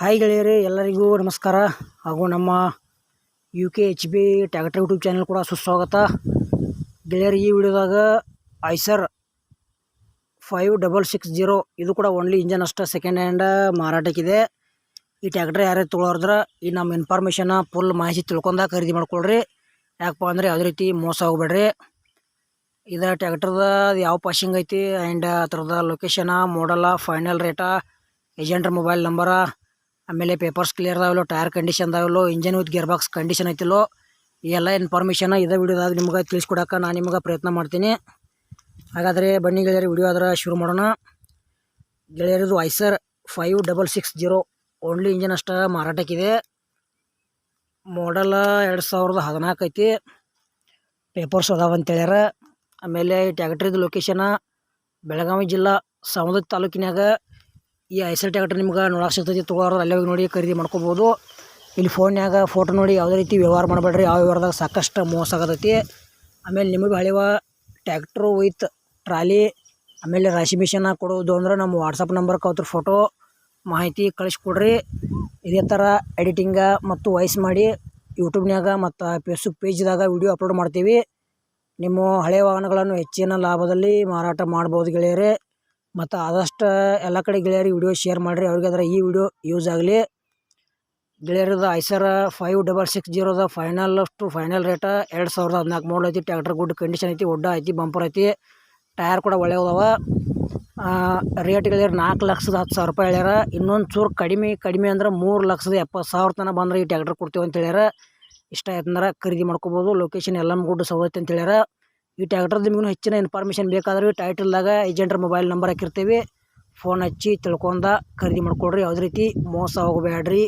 Hi ಗೆಳೆಯರೇ, ಎಲ್ಲರಿಗೂ ನಮಸ್ಕಾರ. ಹಾಗೂ ನಮ್ಮ U K H B tractor YouTube channel ಕೂಡ ಸುಸ್ವಾಗತ. ಗೆಳೆಯರು, ಈ ವಿಡಿಯೋದಾಗ Eicher five double six zero ಇದು ಕೂಡ ಓನ್ಲಿ ಇಂಜನ್ ಅಷ್ಟೇ ಸೆಕೆಂಡ್ ಹ್ಯಾಂಡ್ ಮಾರಾಟಕ್ಕಿದೆ. ಈ ಟ್ಯಾಕ್ಟ್ರ್ ಯಾರೇ ತೊಗೊಳೋದ್ರ ಈ ನಮ್ಮ ಇನ್ಫಾರ್ಮೇಷನ್ನ ಫುಲ್ ಮಾಹಿತಿ ತಿಳ್ಕೊಂಡ ಖರೀದಿ ಮಾಡ್ಕೊಳ್ರಿ. ಯಾಕಪ್ಪ ಅಂದರೆ ಯಾವುದೇ ರೀತಿ ಮೋಸ ಹೋಗ್ಬೇಡ್ರಿ ಇದು ಟ್ಯಾಕ್ಟರ್ದ ಯಾವ ಪಾಶಿಂಗ್ ಐತಿ ಆ್ಯಂಡ್ ಅದ್ರದ ಲೊಕೇಶನ ಮಾಡಲ ಫೈನಲ್ ರೇಟ ಏಜೆಂಟ್ರ ಮೊಬೈಲ್ ನಂಬರ ಆಮೇಲೆ ಪೇಪರ್ಸ್ ಕ್ಲಿಯರ್ ಆಗಲೋ tyre condition ಆಗಲೋ engine with gear box condition ಐತಿಲ್ಲೋ ಎಲ್ಲ ಇನ್ಫಾರ್ಮೇಷನ್ ಇದೇ ವಿಡಿಯೋದಾಗ ನಿಮ್ಗೆ ತಿಳಿಸ್ಕೊಡಕ್ಕೆ ನಾನು ನಿಮ್ಗೆ ಪ್ರಯತ್ನ ಮಾಡ್ತೀನಿ. ಹಾಗಾದರೆ ಬನ್ನಿ ಗೆಳೆಯರಿ ವಿಡಿಯೋ ಆದ್ರೆ ಶುರು ಮಾಡೋಣ. ಗೆಳೆಯರದು Eicher five double six zero only engine ಅಷ್ಟ ಮಾರಾಟಕ್ಕಿದೆ ಮಾಡಲ್ ಎರಡು ಸಾವಿರದ ಹದಿನಾಲ್ಕು ಐತಿ. ಪೇಪರ್ಸ್ ಅದಾವ ಅಂತೇಳ್ಯಾರ. ಆಮೇಲೆ ಈ ಟ್ಯಾಕ್ಟ್ರಿದು ಲೊಕೇಶನ ಬೆಳಗಾವಿ ಜಿಲ್ಲಾ ಸವದತ್ತಿ ತಾಲೂಕಿನಾಗ ಈ ಐಸರ್ ಟ್ಯಾಕ್ಟ್ರ್ ನಿಮ್ಗೆ ನೋಡಕ್ಕೆ ಸಿಗ್ತೈತಿ ತೊಗೊಳೋರು ಅಲ್ಲೇ ಹೋಗಿ ನೋಡಿ ಖರೀದಿ ಮಾಡ್ಕೋಬೋದು. ಇಲ್ಲಿ ಫೋನ್ಯಾಗ ಫೋಟೋ ನೋಡಿ ಯಾವುದೇ ರೀತಿ ವ್ಯವಹಾರ ಮಾಡಬೇಡ್ರಿ, ಯಾವ ವ್ಯವಹಾರದಾಗ ಸಾಕಷ್ಟು ಮೋಸ ಆಗತೈತಿ. ಆಮೇಲೆ ನಿಮಗೆ ಹಳೆವ ಟ್ಯಾಕ್ಟ್ರು ವಿತ್ ಟ್ರಾಲಿ ಆಮೇಲೆ ರಾಶಿ ಮಿಷನ್ ಕೊಡೋದು ಅಂದ್ರೆ ನಮ್ಮ ವಾಟ್ಸಪ್ ನಂಬರ್ ಅವ್ರ ಫೋಟೋ ಮಾಹಿತಿ ಕಳಿಸ್ಕೊಡ್ರಿ. ಇದೇ ಥರ ಎಡಿಟಿಂಗ ಮತ್ತು ವಾಯ್ಸ್ ಮಾಡಿ ಯೂಟ್ಯೂಬ್ನಾಗ ಮತ್ತು ಫೇಸ್ಬುಕ್ ಪೇಜ್ದಾಗ ವಿಡಿಯೋ ಅಪ್ಲೋಡ್ ಮಾಡ್ತೀವಿ. ನಿಮ್ಮ ಹಳೆಯ ವಾಹನಗಳನ್ನು ಹೆಚ್ಚಿನ ಲಾಭದಲ್ಲಿ ಮಾರಾಟ ಮಾಡ್ಬೋದು ಗೆಳೆಯರೇ. ಮತ್ತು ಆದಷ್ಟು ಎಲ್ಲ ಕಡೆ ಗೆಳೆಯರಿಗೆ ವಿಡಿಯೋ ಶೇರ್ ಮಾಡಿರಿ. ಅವ್ರಿಗೆ ಅದರ ಈ ವಿಡಿಯೋ ಯೂಸ್ ಆಗಲಿ. ಗೆಳೆಯರದ ಐಸರ ಫೈವ್ ಡಬಲ್ ಸಿಕ್ಸ್ ಜೀರೋದ ಫೈನಲ್ ಅಷ್ಟು ಫೈನಲ್ ರೇಟ ಎರಡು ಸಾವಿರದ ಹದಿನಾಲ್ಕು ಮಾಡಲ್ ಐತಿ. ಟ್ಯಾಕ್ಟರ್ ಗುಡ್ ಕಂಡೀಷನ್ ಐತಿ, ಒಡ್ಡ ಐತಿ, ಬಂಪರ್ ಐತಿ. ಟಯರ್ ಕೂಡ ಒಳ್ಳೆಯದವ ರೇಟ್ ಗೆಳೆಯರು ನಾಲ್ಕು ಲಕ್ಷದ ಹತ್ತು ಸಾವಿರ ರೂಪಾಯಿ ಹೇಳ್ಯಾರ. ಇನ್ನೊಂದು ಚೂರು ಕಡಿಮೆ ಕಡಿಮೆ ಅಂದ್ರೆ ಮೂರು ಲಕ್ಷದ ಎಪ್ಪತ್ತು ಸಾವಿರ ತನಕ ಬಂದ್ರೆ ಈ ಟ್ಯಾಕ್ಟರ್ ಕೊಡ್ತೀವಿ ಅಂತ ಹೇಳ್ಯಾರ. ಇಷ್ಟ ಆಯ್ತಂದ್ರೆ ಖರೀದಿ ಮಾಡ್ಕೋಬೋದು. ಲೊಕೇಶನ್ ಎಲ್ಲ ಗುಡ್ ಸವದತ್ತಿ ಅಂತ ಹೇಳ್ಯಾರ. ಈ ಟ್ಯಾಕ್ಟರ್ದು ನಿಮಗೂ ಹೆಚ್ಚಿನ ಇನ್ಫಾರ್ಮೇಷನ್ ಬೇಕಾದ್ರೆ ಟೈಟಲ್ದಾಗ ಏಜೆಂಟ್ರ ಮೊಬೈಲ್ ನಂಬರ್ ಹಾಕಿರ್ತೀವಿ. ಫೋನ್ ಹಚ್ಚಿ ತಿಳ್ಕೊಂಡ ಖರೀದಿ ಮಾಡ್ಕೊಳ್ರಿ ಯಾವುದೇ ರೀತಿ ಮೋಸ ಹೋಗಬೇಡ್ರಿ